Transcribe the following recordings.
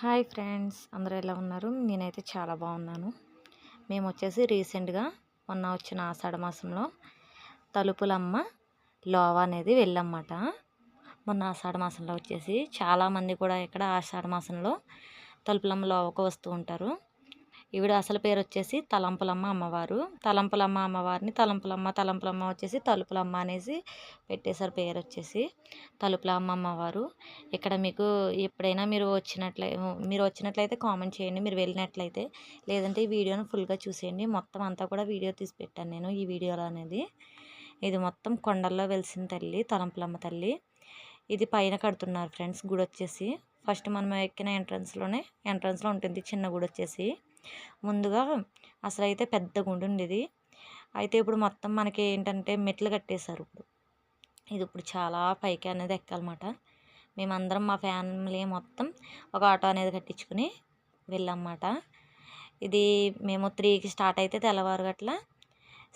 Hi friends అందరూ ఎలా ఉన్నారు? నేనైతే చాలా బాగున్నాను. మేము వచ్చేసి రీసెంట్గా మొన్న వచ్చిన ఆషాఢ మాసంలో తలుపులమ్మ లోవ అనేది వెళ్ళమ్మట మొన్న ఆషాఢ మాసంలో వచ్చేసి చాలామంది కూడా ఇక్కడ ఆషాఢ మాసంలో తలుపులమ్మ లోవకు వస్తూ ఉంటారు. ఈవిడ అసలు పేరు వచ్చేసి తలంపులమ్మ అమ్మవారు. తలంపులమ్మ అమ్మవారిని తలంపులమ్మ తలంపులమ్మ వచ్చేసి తలుపులమ్మ అనేసి పెట్టేశారు పేరు వచ్చేసి తలుపులమ్మ అమ్మవారు. ఇక్కడ మీకు ఎప్పుడైనా మీరు వచ్చినట్లయి మీరు వచ్చినట్లయితే కామెంట్ చేయండి. మీరు వెళ్ళినట్లయితే లేదంటే ఈ వీడియోను ఫుల్గా చూసేయండి. మొత్తం అంతా కూడా వీడియో తీసి పెట్టాను నేను ఈ వీడియోలో అనేది. ఇది మొత్తం కొండల్లో వెలిసిన తల్లి తలంపులమ్మ తల్లి. ఇది పైన కడుతున్నారు ఫ్రెండ్స్ గుడి వచ్చేసి ఫస్ట్ మనం ఎక్కిన ఎంట్రన్స్లోనే ఎంట్రన్స్లో ఉంటుంది చిన్న గుడి వచ్చేసి ముందుగా అసలు అయితే పెద్ద గుండు ఉండేది అయితే ఇప్పుడు మొత్తం మనకి ఏంటంటే మెట్లు కట్టేశారు ఇప్పుడు. ఇది ఇప్పుడు చాలా పైకి అనేది ఎక్కాలన్నమాట. మేమందరం మా ఫ్యామిలీ మొత్తం ఒక ఆటో అనేది కట్టించుకుని వెళ్ళామన్నమాట. ఇది మేము త్రీకి స్టార్ట్ అయితే తెల్లవారు గట్ల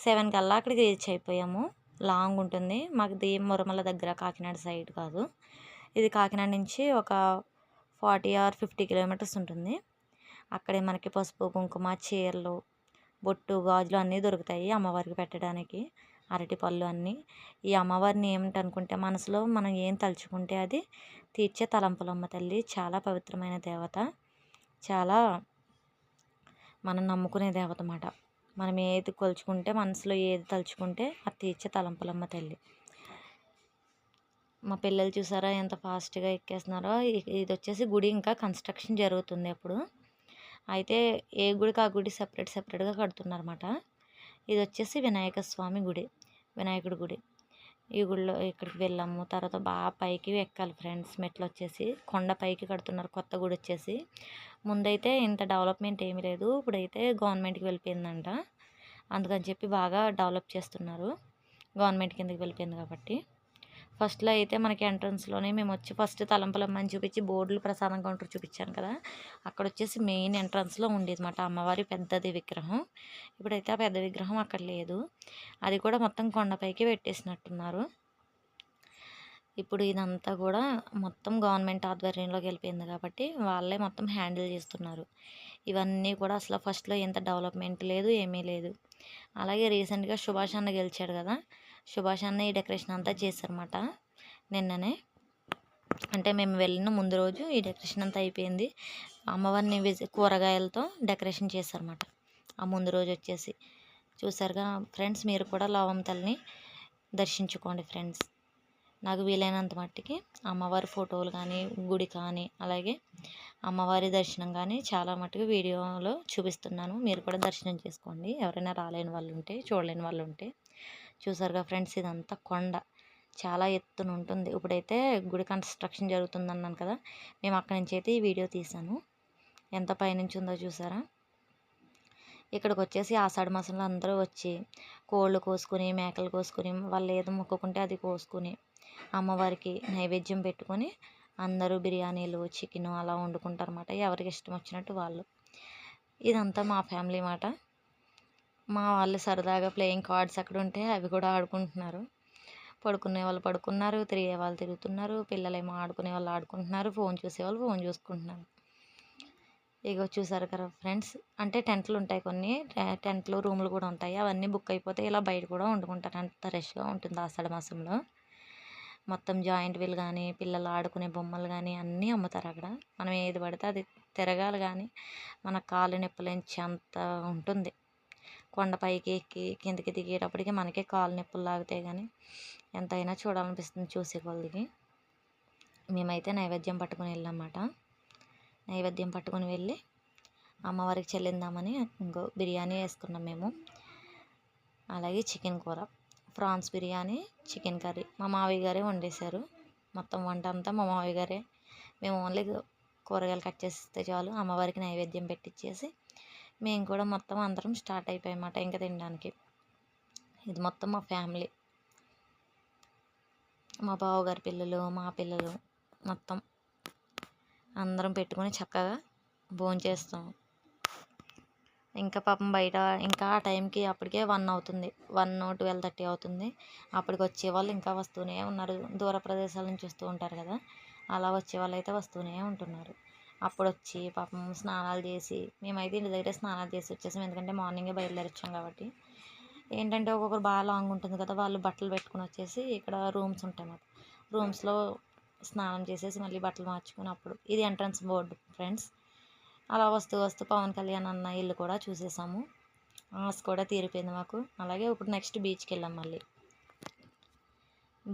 సెవెన్ కల్లా అక్కడికి రీచ్ అయిపోయాము. లాంగ్ ఉంటుంది. మాకు ఇది మురమల దగ్గర కాకినాడ సైడ్ కాదు. ఇది కాకినాడ నుంచి ఒక ఫార్టీ ఆర్ ఫిఫ్టీ కిలోమీటర్స్ ఉంటుంది. అక్కడే మనకి పసుపు కుంకుమ చీరలు బొట్టు గాజులు అన్నీ దొరుకుతాయి అమ్మవారికి పెట్టడానికి. అరటి పళ్ళు అన్నీ. ఈ అమ్మవారిని ఏమిటనుకుంటే మనసులో మనం ఏం తలుచుకుంటే అది తీర్చే తలంపులమ్మ తల్లి. చాలా పవిత్రమైన దేవత. చాలా మనం నమ్ముకునే దేవత అన్నమాట. మనం ఏది కొలుచుకుంటే మనసులో ఏది తలుచుకుంటే అది తీర్చే తలంపులమ్మ తల్లి. మా పిల్లలు చూసారా ఎంత ఫాస్ట్గా ఎక్కేస్తున్నారో. ఇది వచ్చేసి గుడి ఇంకా కన్స్ట్రక్షన్ జరుగుతుంది అప్పుడు. అయితే ఏ గుడికి ఆ గుడి సపరేట్ సపరేట్గా కడుతున్నారన్నమాట. ఇది వచ్చేసి వినాయక స్వామి గుడి వినాయకుడి గుడి. ఈ గుడిలో ఇక్కడికి వెళ్ళాము. తర్వాత బాగా పైకి ఎక్కాలి ఫ్రెండ్స్ మెట్లు వచ్చేసి కొండ పైకి కడుతున్నారు కొత్త గుడి వచ్చేసి. ముందైతే ఇంత డెవలప్మెంట్ ఏమీ లేదు. ఇప్పుడైతే గవర్నమెంట్కి వెళ్ళిపోయిందంట. అందుకని చెప్పి బాగా డెవలప్ చేస్తున్నారు. గవర్నమెంట్ కిందకి వెళ్ళిపోయింది కాబట్టి. ఫస్ట్లో అయితే మనకి ఎంట్రన్స్లోనే మేము వచ్చి ఫస్ట్ తలంపలమ్మని చూపించి బోర్డులు ప్రసాదం కౌంటర్ చూపించాను కదా. అక్కడ వచ్చేసి మెయిన్ ఎంట్రన్స్లో ఉండేది మాట అమ్మవారి పెద్దది విగ్రహం. ఇప్పుడైతే ఆ పెద్ద విగ్రహం అక్కడ లేదు. అది కూడా మొత్తం కొండపైకి పెట్టేసినట్టున్నారు. ఇప్పుడు ఇదంతా కూడా మొత్తం గవర్నమెంట్ ఆధ్వర్యంలోకి వెళ్ళిపోయింది కాబట్టి వాళ్ళే మొత్తం హ్యాండిల్ చేస్తున్నారు. ఇవన్నీ కూడా అసలు ఫస్ట్లో ఎంత డెవలప్మెంట్ లేదు ఏమీ లేదు. అలాగే రీసెంట్గా సుభాష్ అన్న గెలిచాడు కదా. సుభాష్ అన్న ఈ డెకరేషన్ అంతా చేశారన్నమాట నిన్ననే. అంటే మేము వెళ్ళిన ముందు రోజు ఈ డెకరేషన్ అంతా అయిపోయింది. అమ్మవారిని విజి కూరగాయలతో డెకరేషన్ చేశారన్నమాట. ఆ ముందు రోజు వచ్చేసి. చూసారుగా ఫ్రెండ్స్ మీరు కూడా లవం తల్లిని దర్శించుకోండి ఫ్రెండ్స్. నాకు వీలైనంత మట్టికి అమ్మవారి ఫోటోలు కానీ గుడి కానీ అలాగే అమ్మవారి దర్శనం కానీ చాలా మట్టుకు వీడియోలో చూపిస్తున్నాను. మీరు కూడా దర్శనం చేసుకోండి. ఎవరైనా రాలేని వాళ్ళు ఉంటే చూడలేని వాళ్ళు ఉంటే. చూసారుగా ఫ్రెండ్స్? ఇదంతా కొండ. చాలా ఎత్తున ఉంటుంది. ఇప్పుడైతే గుడి కన్స్ట్రక్షన్ జరుగుతుంది అన్నాను కదా? మేము అక్కడి నుంచి అయితే ఈ వీడియో తీసాను ఎంత పైనుంచి ఉందో చూసారా? ఇక్కడికి వచ్చేసి ఆషాఢ మాసంలో అందరూ వచ్చి కోళ్ళు కోసుకుని మేకలు కోసుకుని వాళ్ళు ఏదో మొక్కుకుంటే అది కోసుకుని అమ్మవారికి నైవేద్యం పెట్టుకొని అందరూ బిర్యానీలు చికెన్ అలా వండుకుంటారు అన్నమాట ఎవరికి ఇష్టం వచ్చినట్టు వాళ్ళు. ఇదంతా మా ఫ్యామిలీ మాట. మా వాళ్ళు సరదాగా ప్లేయింగ్ కార్డ్స్ అక్కడ ఉంటే అవి కూడా ఆడుకుంటున్నారు. పడుకునే వాళ్ళు పడుకున్నారు తిరిగే వాళ్ళు తిరుగుతున్నారు పిల్లలేమో ఆడుకునే వాళ్ళు ఆడుకుంటున్నారు ఫోన్ చూసే వాళ్ళు ఫోన్ చూసుకుంటున్నారు. ఇగో చూసారు కదా ఫ్రెండ్స్ అంటే టెంట్లు ఉంటాయి కొన్ని టెంట్లు రూములు కూడా ఉంటాయి. అవన్నీ బుక్ అయిపోతే ఇలా బయట కూడా వండుకుంటారు. అంత రష్గా ఉంటుంది ఆషాఢ మాసంలో. మొత్తం జాయింట్ వీల్ కానీ పిల్లలు ఆడుకునే బొమ్మలు కానీ అన్నీ అమ్ముతారు అక్కడ. మనం ఏది పడితే అది తిరగాలి కానీ మన కాళ్ళు నొప్పులేంచి అంత ఉంటుంది. కొండపైకి ఎక్కి కిందకి దిగేటప్పటికి మనకే కాలు నొప్పులు లాగుతాయి కానీ ఎంతైనా చూడాలనిపిస్తుంది చూసే కొద్దికి మేమైతే నైవేద్యం పట్టుకుని వెళ్ళామన్నమాట. నైవేద్యం పట్టుకుని వెళ్ళి అమ్మవారికి చెల్లిందామని ఇంకో బిర్యానీ వేసుకున్నాం మేము. అలాగే చికెన్ కూర ప్రాన్స్ బిర్యానీ చికెన్ కర్రీ. మా మావయ్య గారే వండేశారు. మొత్తం వంట అంతా మా మావయ్య గారే. మేము ఓన్లీ కూరగాయలు కట్ చేస్తే చాలు. అమ్మవారికి నైవేద్యం పెట్టించేసి మేము కూడా మొత్తం అందరం స్టార్ట్ అయిపోయామాట ఇంకా తినడానికి. ఇది మొత్తం మా ఫ్యామిలీ. మా బావగారి పిల్లలు మా పిల్లలు మొత్తం అందరం పెట్టుకొని చక్కగా భోంచేస్తాం ఇంకా పాపం బయట ఇంకా ఆ టైంకి అప్పటికే వన్ అవుతుంది. వన్ ట్వెల్వ్ థర్టీ అవుతుంది. అప్పటికి వచ్చేవాళ్ళు ఇంకా వస్తూనే ఉన్నారు. దూర ప్రదేశాల నుంచి వస్తూ ఉంటారు కదా. అలా వచ్చేవాళ్ళు అయితే వస్తూనే ఉంటున్నారు. అప్పుడు వచ్చి పాపం స్నానాలు చేసి మేమైతే ఇంటి దగ్గర స్నానాలు చేసి వచ్చేసాం. ఎందుకంటే మార్నింగే బయలుదేరొచ్చాం కాబట్టి. ఏంటంటే ఒక్కొక్కరు బాగా లాంగ్ ఉంటుంది కదా వాళ్ళు బట్టలు పెట్టుకుని వచ్చేసి ఇక్కడ రూమ్స్ ఉంటాయి మాకు రూమ్స్లో స్నానం చేసేసి మళ్ళీ బట్టలు మార్చుకుని అప్పుడు ఇది ఎంట్రన్స్ బోర్డు ఫ్రెండ్స్. అలా వస్తూ వస్తూ పవన్ కళ్యాణ్ అన్న ఇల్లు కూడా చూసేసాము. ఆశ కూడా తీరిపోయింది మాకు. అలాగే ఇప్పుడు నెక్స్ట్ బీచ్కి వెళ్ళాం మళ్ళీ.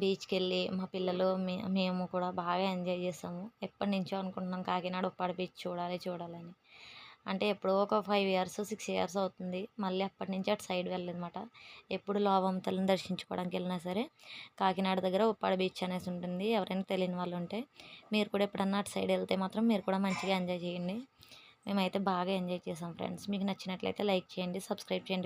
బీచ్కి వెళ్ళి మా పిల్లలు మే మేము కూడా బాగా ఎంజాయ్ చేసాము. ఎప్పటి నుంచో అనుకుంటున్నాం కాకినాడ ఉప్పాడ బీచ్ చూడాలి చూడాలని. అంటే ఎప్పుడో ఒక ఫైవ్ ఇయర్స్ సిక్స్ ఇయర్స్ అవుతుంది. మళ్ళీ అప్పటి నుంచి అటు సైడ్ వెళ్ళదన్నమాట ఎప్పుడు లోవంతలను దర్శించుకోవడానికి వెళ్ళినా సరే కాకినాడ దగ్గర ఉప్పాడ బీచ్ అనేసి ఉంటుంది. ఎవరైనా తెలియని వాళ్ళు ఉంటే మీరు కూడా ఎప్పుడన్నా అటు సైడ్ వెళ్తే మాత్రం మీరు కూడా మంచిగా ఎంజాయ్ చేయండి. మేమైతే బాగా ఎంజాయ్ చేసాం ఫ్రెండ్స్. మీకు నచ్చినట్లయితే లైక్ చేయండి సబ్స్క్రైబ్ చేయండి.